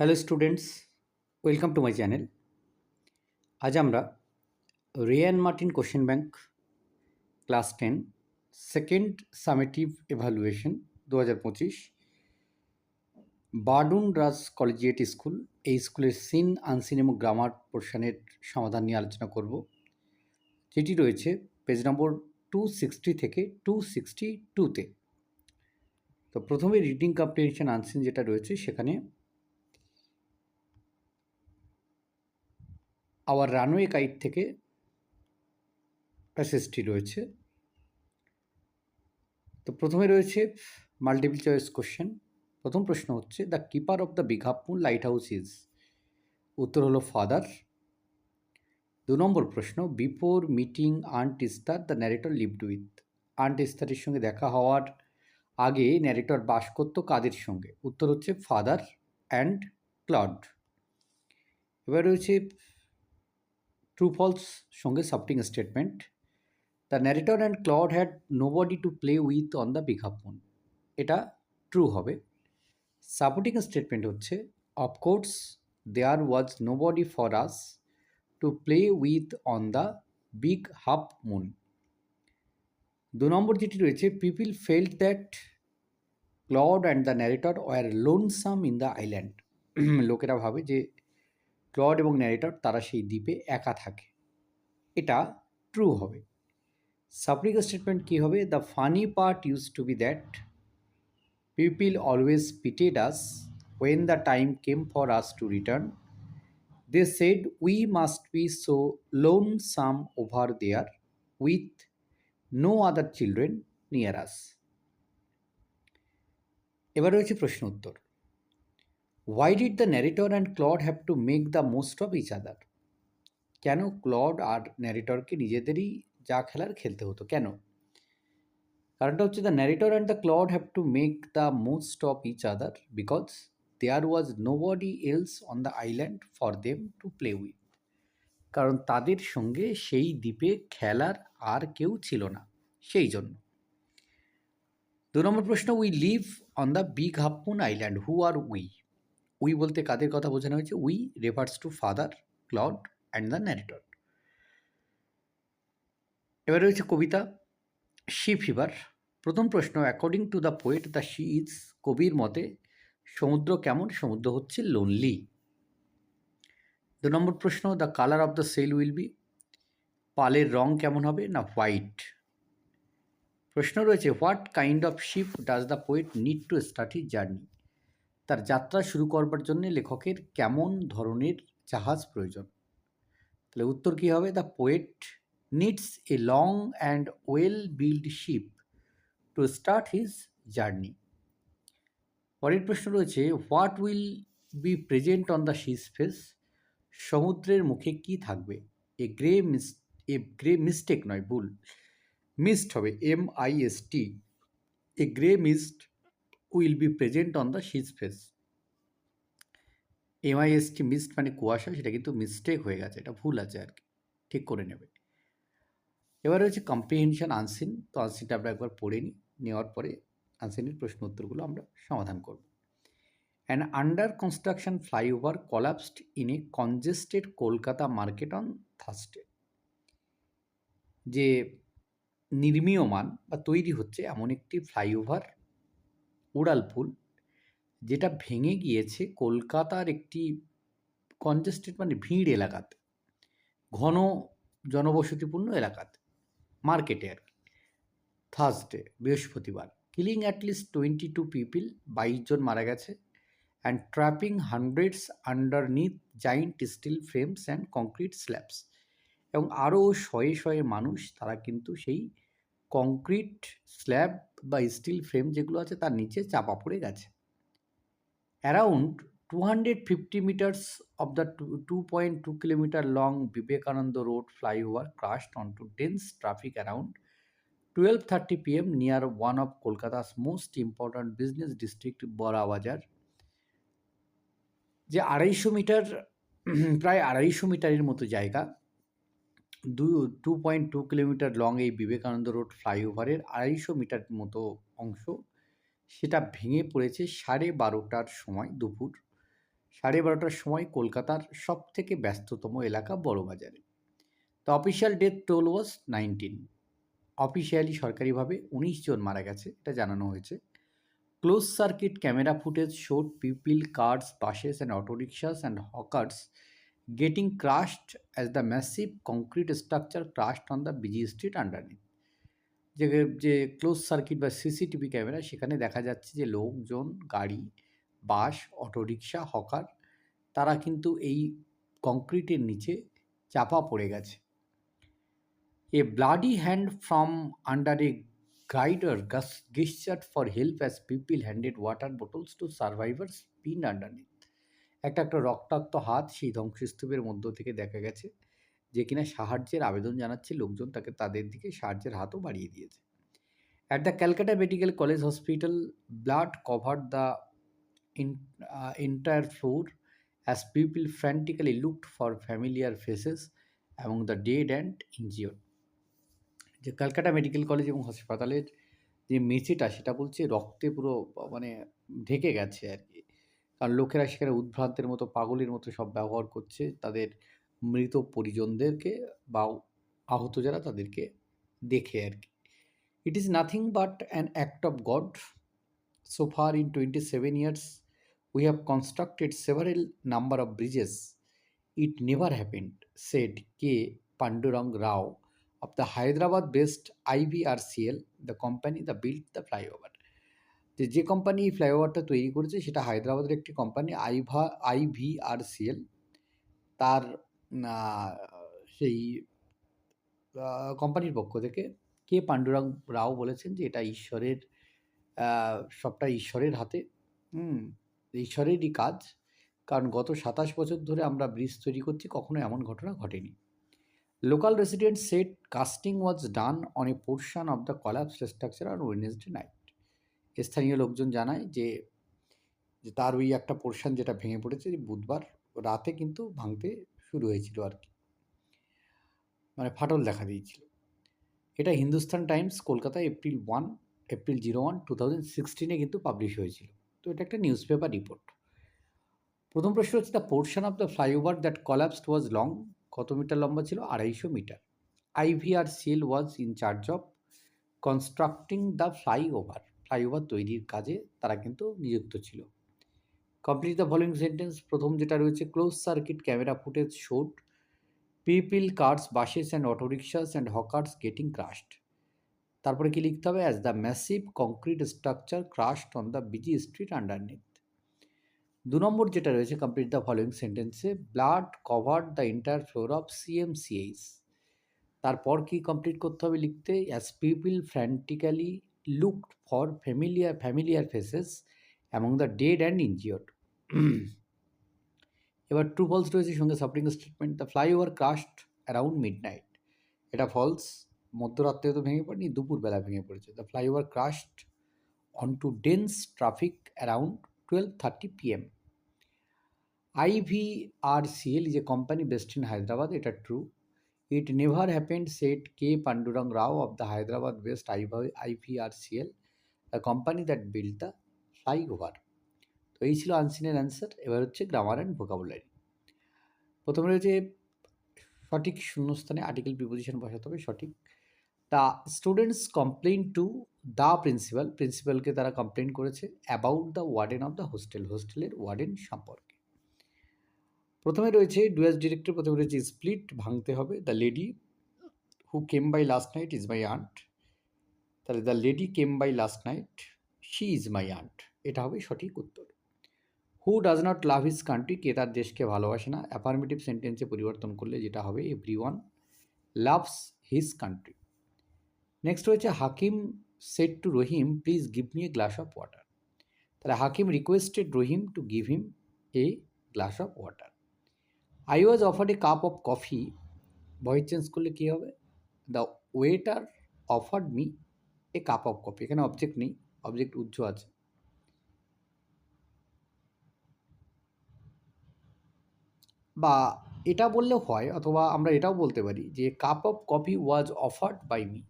Hello students welcome to my channel আজ আমরা ray and Martin question bank class ten second summative evaluation দু হাজার পঁচিশ Burdwan Raj collegiate school এই স্কুলের সিন আনসিন এবং গ্রামার পোর্শনের সমাধান নিয়ে আলোচনা করব। যেটি রয়েছে পেজ নম্বর টু সিক্সটি থেকে টু সিক্সটি টুতে তো প্রথমে রিডিং কম্প্রিহেনশন আনসিন যেটা রয়েছে সেখানে আওয়ার রানওয়ে গাইড থেকে প্যাসেজটি রয়েছে। তো প্রথমে রয়েছে মাল্টিপল চয়েস কোশ্চেন প্রথম প্রশ্ন হচ্ছে the keeper of the Bighapur lighthouse is উত্তর হলো ফাদার দু নম্বর প্রশ্ন before meeting aunt Esther the narrator lived with aunt ইস্তারের সঙ্গে দেখা হওয়ার আগে ন্যারেটর বাস করত কাদের সঙ্গে? উত্তর হচ্ছে ফাদার অ্যান্ড ক্লড এবার রয়েছে ট্রু ফলস সঙ্গে supporting statement the narrator and Claude had nobody to play with on the big half moon এটা ট্রু হবে। সাপোর্টিং স্টেটমেন্ট হচ্ছে of course there was nobody for us to play with on the big half moon দু নম্বর যেটি রয়েছে people felt that Claude and the narrator were lonesome in the island লোকেরা ভাবে যে clod এবং narrator তারা সেই দ্বীপে একা থাকে। এটা ট্রু হবে। সাপ্লিক স্টেটমেন্ট কী হবে? The funny part used to be that people always pitied us when the time came for us to return they said we must be so lonesome over there with no other children near us এবার রয়েছে প্রশ্ন উত্তর। Why did the narrator and Claude have to make the most of each other কেন clod আর ন্যারেটরকে নিজেদেরই যা খেলার খেলতে হতো? কেন? কারণটা হচ্ছে the narrator and the Claude have to make the most of each other because there was nobody else on the island for them to play with কারণ তাদের সঙ্গে সেই দ্বীপে খেলার আর কেউ ছিল না, সেই জন্য। দু নম্বর প্রশ্ন we live on the big half moon island who are we we বলতে কাদের কথা বোঝানো হয়েছে? We refers to father Claude and the narrator এবার রয়েছে কবিতা শি ফিভার প্রথম প্রশ্ন according to the poet the sea is কবির মতে, সমুদ্র কেমন? সমুদ্র হচ্ছে লোনলি দু নম্বর প্রশ্ন the colour of the sail will be পালের রং কেমন হবে না হোয়াইট প্রশ্ন রয়েছে what kind of ship does the poet need to start his journey তার যাত্রা শুরু করবার জন্য লেখকের কেমন ধরনের জাহাজ প্রয়োজন? তাহলে উত্তর কী হবে? The poet needs a long and well built ship to start his journey পরের প্রশ্ন রয়েছে what will be present on the sea's face সমুদ্রের মুখে কি থাকবে? A grey miss a grey mistake নয়, ভুল। মিস্ট হবে M I S T a grey mist will be present on the sea's face MIST missed মানে কুয়াশা, সেটা কিন্তু মিস্টেক হয়ে গেছে, এটা ভুল আছে আর কি। ঠিক করে নেবে। এবার হচ্ছে কম্প্রিহেনশন আনসিন তো আনসিনটা আমরা একবার পড়ে নিই। নেওয়ার পরে আনসিনের প্রশ্ন উত্তরগুলো আমরা সমাধান করব। An under construction flyover collapsed in a congested Kolkata market on Thursday যে নির্মীয়মান বা তৈরি হচ্ছে এমন একটি ফ্লাইওভার উড়ালপুল যেটা ভেঙে গিয়েছে কলকাতার একটি কনজেস্টেড মানে ভিড় এলাকাতে, ঘন জনবসতিপূর্ণ এলাকাতে মার্কেটে আর কি। থার্সডে বৃহস্পতিবার killing at least twenty two people বাইশ জন মারা গেছে and trapping hundreds underneath giant steel frames and concrete slabs এবং আরও শয়ে শয়ে মানুষ, তারা কিন্তু সেই কংক্রিট স্ল্যাব বা স্টিল ফ্রেম যেগুলো আছে তার নিচে চাপা পড়ে গেছে। Around two hundred fifty metres of the two point two kilometre long Vivekananda road flyover crashed on to dense traffic around twelve thirty PM near one of Kolkata's most important business district Burrabazar যে আড়াইশো metre প্রায় আড়াইশো মিটারের মতো জায়গা। দু two point two kilometre long এই Vivekananda road ফ্লাইওভারের আড়াইশো মিটার মতো অংশ। সেটা ভেঙে পড়েছে সাড়ে বারোটার সময় দুপুর। সাড়ে বারোটার সময় কলকাতার সব থেকে ব্যস্ততম এলাকা বড়বাজারে। The official death toll was nineteen officially সরকারিভাবে উনিশ জন মারা গেছে, এটা জানানো হয়েছে। Close circuit camera footage showed people cars buses and auto rickshaws and hawkers getting crushed as the massive concrete structure crashed on the busy street underneath যে যে ক্লোজ সার্কিট বা সিসিটিভি ক্যামেরা সেখানে দেখা যাচ্ছে যে লোকজন, গাড়ি, বাস, অটোরিকশা, হকার, তারা কিন্তু এই কংক্রিটের নিচে চাপা পড়ে গেছে। A bloody hand from under a girder গাস gestured for help as people handed water bottles to survivors pin underneath একটা একটা রক্তাক্ত হাত সেই ধ্বংসস্তূপের মধ্য থেকে দেখা গেছে, যে কিনা সাহায্যের আবেদন জানাচ্ছে লোকজন তাকে তাদের দিকে সাহায্যের হাতও বাড়িয়ে দিয়েছে। At the Calcutta medical college hospital blood cover the entire floor as people frantically looked for familiar faces এবং দ্য ডেড অ্যান্ড ইনজিওর যে ক্যালকাটা মেডিকেল কলেজ এবং হাসপাতালের যে মেঝেটা, সেটা বলছে রক্তে পুরো মানে ঢেকে গেছে আর কি। কারণ লোকেরা সেখানে উদ্ভ্রান্তের মতো পাগলের মতো সব ব্যবহার করছে। তাদের মৃত পরিজনদেরকে বা আহত যারা তাদেরকে দেখে আর কি। It is nothing but an act of God so far in twenty seven years we have constructed several number of bridges it never happened said K Pandurang Rao of the Hyderabad based IVRCL, the company that built the flyover. যে যে company এই ফ্লাইওভারটা তৈরি করেছে সেটা হায়দ্রাবাদের একটি company আইভা আইভিআরসিএল তার সেই কোম্পানির পক্ষ থেকে কে পাণ্ডুরং রাও বলেছেন যে এটা ঈশ্বরের সবটা ঈশ্বরের হাতে। হুম, ঈশ্বরেরই কাজ। কারণ গত সাতাশ বছর ধরে আমরা ব্রিজ তৈরি করছি, কখনো এমন ঘটনা ঘটেনি। Local resident said casting was done on a portion of the collapse structure R Wednesday night স্থানীয় লোকজন জানায় যে যে তার ওই একটা পোর্শন যেটা ভেঙে পড়েছে বুধবার রাতে কিন্তু ভাঙতে শুরু হয়েছিল আর কি। মানে ফাটল দেখা দিয়েছিল। এটা Hindustan Times Kolkata April one, April zero one, two thousand সিক্সটিনে কিন্তু পাবলিশ হয়েছিল। তো এটা একটা নিউজ পেপার রিপোর্ট। প্রথম প্রশ্ন হচ্ছে, the portion of the flyover that collapsed was long কত মিটার লম্বা ছিল? আড়াইশো metre. IVRCL was in charge of constructing the flyover. Flyover তৈরির কাজে তারা কিন্তু নিযুক্ত ছিল। কমপ্লিট দ্য ফলোয়িং সেন্টেন্স প্রথম যেটা রয়েছে close circuit camera footage showed people cars buses and auto rickshaws and hawkers getting crushed তারপরে কি লিখতে হবে? As the massive concrete structure crashed on the busy street underneath দু নম্বর যেটা রয়েছে কমপ্লিট দ্য ফলোয়িং সেন্টেন্সে blood cover the entire floor of CMCH তারপর কি কমপ্লিট করতে হবে লিখতে? As people frantically looked for familiar familiar faces among the dead and injured এবার ট্রু ফলস রয়েছে, সঙ্গে supporting statement the flyover crashed around midnight এটা ফলস মধ্যরাত্রে তো ভেঙে পড়েনি, দুপুরবেলা ভেঙে পড়েছে। The flyover crashed on to dense traffic around twelve thirty PM is a company based in Hyderabad. এটা true it never happened said K Pandurang Rao of the Hyderabad based IVRCL the company that built the flyover তো এই ছিল আনসিনের answer এবার হচ্ছে grammar and vocabulary প্রথমে রয়েছে সঠিক শূন্যস্থানে আর্টিকেল প্রিপোজিশন বসাতে হবে, সঠিক। The students complain to the principal প্রিন্সিপালকে তারা কমপ্লেন করেছে about the warden of the hostel হোস্টেলের ওয়ার্ডেন সম্পর্কে। প্রথমে রয়েছে ডুয়াস ডিরেক্টর প্রথমে রয়েছে স্প্লিট, ভাঙতে হবে। The lady who came by last night is my aunt তাহলে the lady came by last night she is my aunt এটা হবে সঠিক উত্তর। Who does not love his country কে তার দেশকে ভালোবাসে না? অ্যাফার্মেটিভ সেন্টেন্সে পরিবর্তন করলে যেটা হবে every one loves his country next রয়েছে Hakim said to Rahim please give me a glass of water তাহলে Hakim requested Rahim to give him a glass of water I was offered a cup of coffee voice change করলে কী হবে the waiter offered me a cup of coffee এখানে object নেই object উজ্জ্ব আছে বা এটা বললেও হয় অথবা আমরা এটাও বলতে পারি যে cup of coffee was offered by me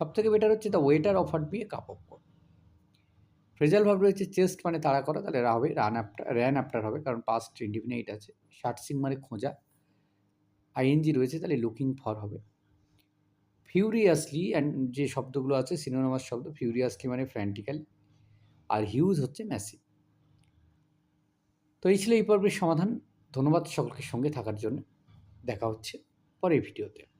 সব থেকে বেটার হচ্ছে the waiter offered me a cup of coffee phrasal ভাব রয়েছে, চেস্ট মানে তাড়া করা, তাহলে রা হবে, রান আফটার র্যান আফটার হবে, কারণ পাস্ট ইন্ডিফিনাইট আছে। শার্ট শার্টসিং মানে খোঁজা। আইএনজি রয়েছে, তাহলে লুকিং ফর হবে। ফিউরিয়াসলি অ্যান্ড যে শব্দগুলো আছে সিনোনামাস শব্দ ফিউরিয়াসলি মানে ফ্র্যান্টিক্যাল আর হিউজ হচ্ছে ম্যাসিভ তো এই ছিল এই পর্বের সমাধান। ধন্যবাদ সকলকে সঙ্গে থাকার জন্য। দেখা হচ্ছে পরের ভিডিওতে।